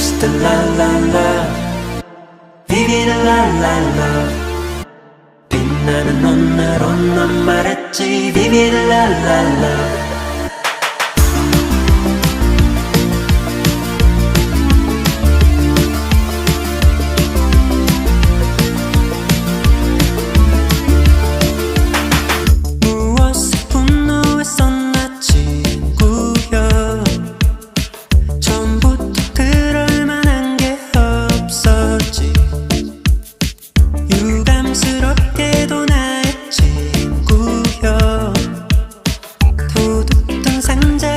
Just a la la la Vivi la la la 빛나는 오늘 온넌 말했지 Vivi la la la 看着